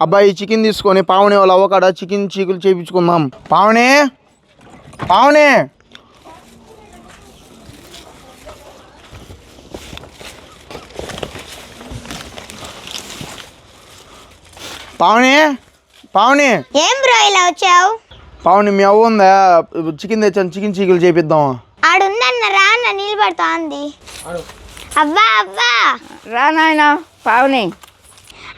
అబ్బాయి చికెన్ తీసుకొని పావని వాళ్ళ అవ్వకాడ చికెన్ చీకులు చేయించుకుందాం పావని! పావని! పావని! పావని! ఏం బ్రో ఇలా వచ్చావు? పావని మీ అవ్వ ఉందా? చికెన్ తెచ్చాను చికెన్ చీకులు చేపిద్దాం ఆడుందన్న రా అన్న నిలబడతా అంది. అవ్వా అవ్వా! రా నాయన పావని.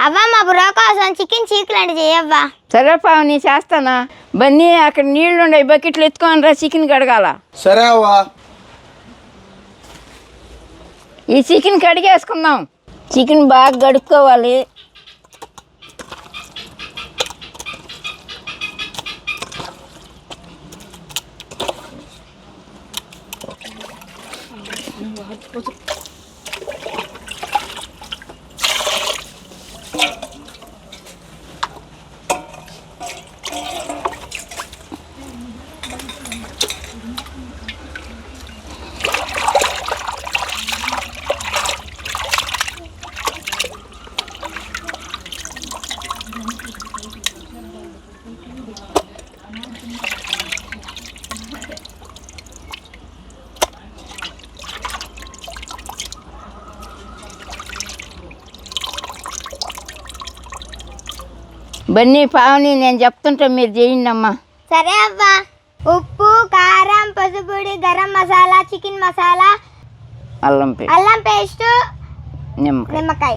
అవ్వా మా బ్రో కోసం చికెన్ చీకులండి చేయవ్వా సరే పావని చేస్తానా? బన్నీ అక్కడ నీళ్ళు ఉన్నాయి బకెట్లు ఎత్తుకొని రా చికెన్ కడగాల. సరే అవ్వా. ఈ చికెన్ కడిగేసుకుందాం. చికెన్ బాగా కడుక్కోవాలి బన్నీ పావని నేను చెప్తుంటే మీరు చేయండి అమ్మా సరే అవ్వా. ఉప్పు కారం పసుపుడి గరం మసాలా చికెన్ మసాలా అల్లం పే అల్లం పేస్ట్ నిమ్మకాయ. నిమ్మకాయ.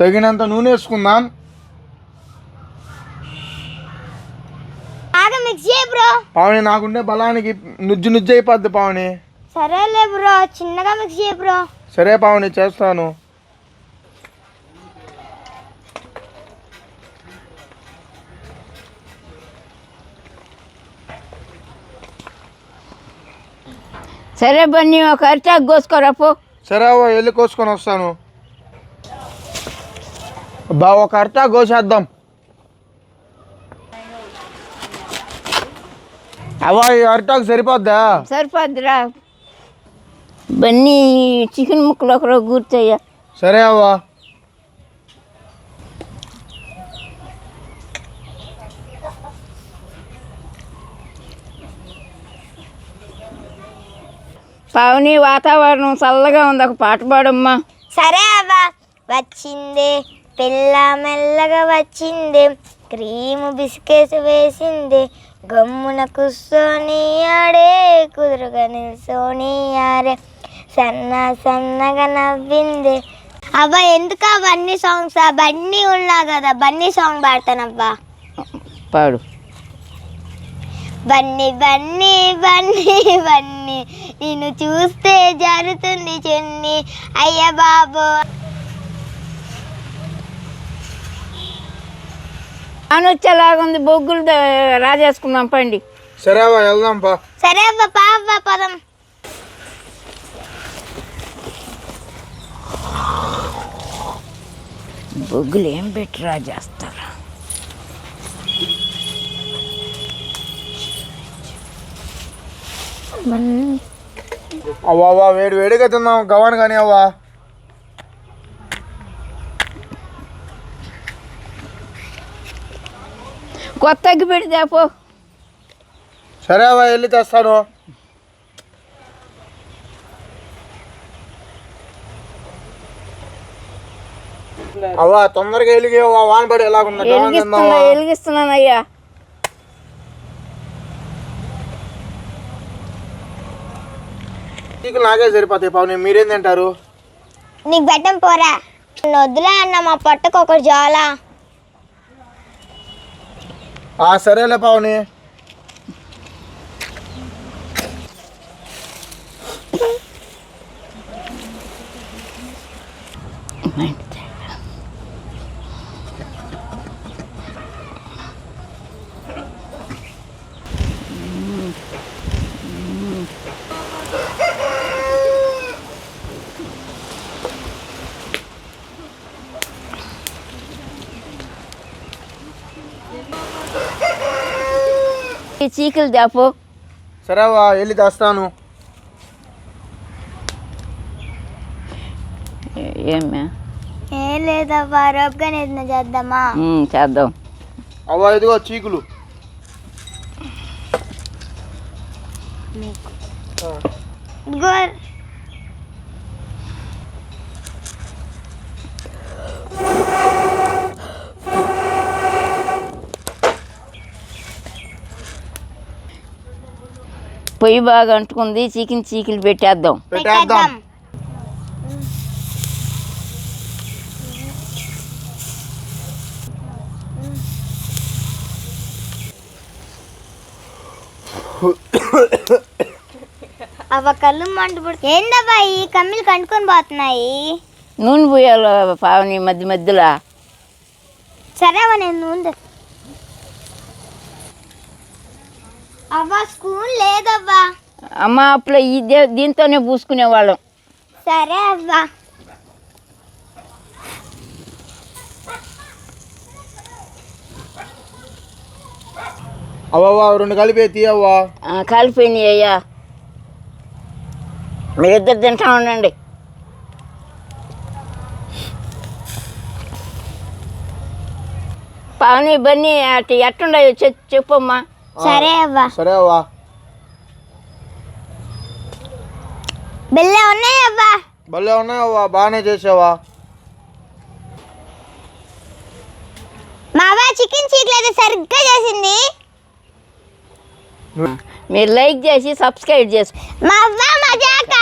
తగినంత నూనె వేసుకుందాం. బాగా మిక్స్ చేయ బ్రో. పావని నాకుండే బలానికి నుజ్జు నుజ్జు అయిపోద్ది పావని. సరేలే బ్రో చిన్నగా మిక్స్ చేయ బ్రో. సరే పావని చేస్తాను. సరే బన్నీ ఒక అరిటాకు కోసుకోరా పో. సరే వెళ్ళి కోసుకొని వస్తాను. బా ఒక అర్టా కోసేద్దాం అవ్వ ఈ అరిటాకు సరిపోద్దా? సరిపోద్దిరా. బన్నీ చికెన్ ముక్కలు ఒకరో కూర్చోయ్యా. సరే అవ్వ. పావని వాతావరణం చల్లగా ఉంది ఒక పాట పాడమ్మా. సరే అవ్వా వచ్చింది. పిల్ల మెల్లగా వచ్చింది. క్రీము బిస్కెట్ వేసింది. గమ్మున కూర్చొని ఆడే కుదురుగా నిల్చొని ఆడే. సన్న సన్నగా నవ్వింది. అవ్వ ఎందుకు అవన్నీ సాంగ్స్ బన్నీ ఉన్నా కదా బన్నీ సాంగ్ పాడతానవ్వా. పాడు. బన్నీ బన్నీ బన్నీ బన్నీ. నిన్ను చూస్తే జరుగుతుంది చున్ని. అయ్య బాబు అనొచ్చేలాగుంది బొగ్గులు ద- రాజేసుకుందాం పండి. సరే అవ్వ వెళ్దాం పా. సరే అవ్వ పదం. బొగ్గులు ఏం పెట్టి రాజేస్తారు? అవ్వ అవ్వ వేడి వేడిగా తిందాం గవాన్ కానీ అవ్వ. కొత్త అగ్గి పెడితే పో. సరే అవ్వ వెళ్ళి తెస్తాను. అవ్వ తొందరగా వెలిగి వాన పడి ఎలాగున్నా వెలిగిస్తున్నానయ్యా. చీకులు నాకే సరిపోతాయి పావుని మీరేం తింటారు? నీకు బెట్టం పోరా. వద్దులే అన్న మా పొట్టకు ఒక జోల. आ सर पाने ఈ చీకులు దాపు సరే వెళ్ళి తెస్తాను. ఏమే ఏం లేదవ్వా రోప్గా ఏదైనా చేద్దామా? ఉమ్, చేద్దాం. అవ్వ ఇదిగో చీకులు. ఇదిగో పొయ్యి బాగా అంటుకుంది చికెన్ చీకులు పెట్టేద్దాం. పెట్టేద్దాం. అవ్వ కళ్ళు మంట పుడు ఏందవ్వా ఈ కమ్మిలు కంటుకొని పోతున్నాయి? నూనె పోయాలి పావని మధ్య మధ్యలో. సరే నేను నూనె అవ్వ స్కూల్ లేదవ్వా. అమ్మ అప్పుడు ఈ దే- దీంతోనే పూసుకునేవాళ్ళం. సరే అవ్వా. అవ్వ రెండు కలిపి తీయవ్వా కాలిపోయినాయి అయ్యా. మీరిద్దరు తింటా ఉండండి. పావని బన్నీ అటు ఎట్టుండయో చె- చెప్పమ్మా. సరే అవ్వా. సరే అవ్వా. బెల్లే ఉన్నాయి అవ్వా. భలే ఉన్నాయవ్వా బాగానే చేసావా? మా అవ్వ చికెన్ చీకులు అయితే సరిగ్గా చేసింది. మీరు లైక్ చేసి సబ్స్క్రైబ్ చేసుకో మా అవ్వ మజాక.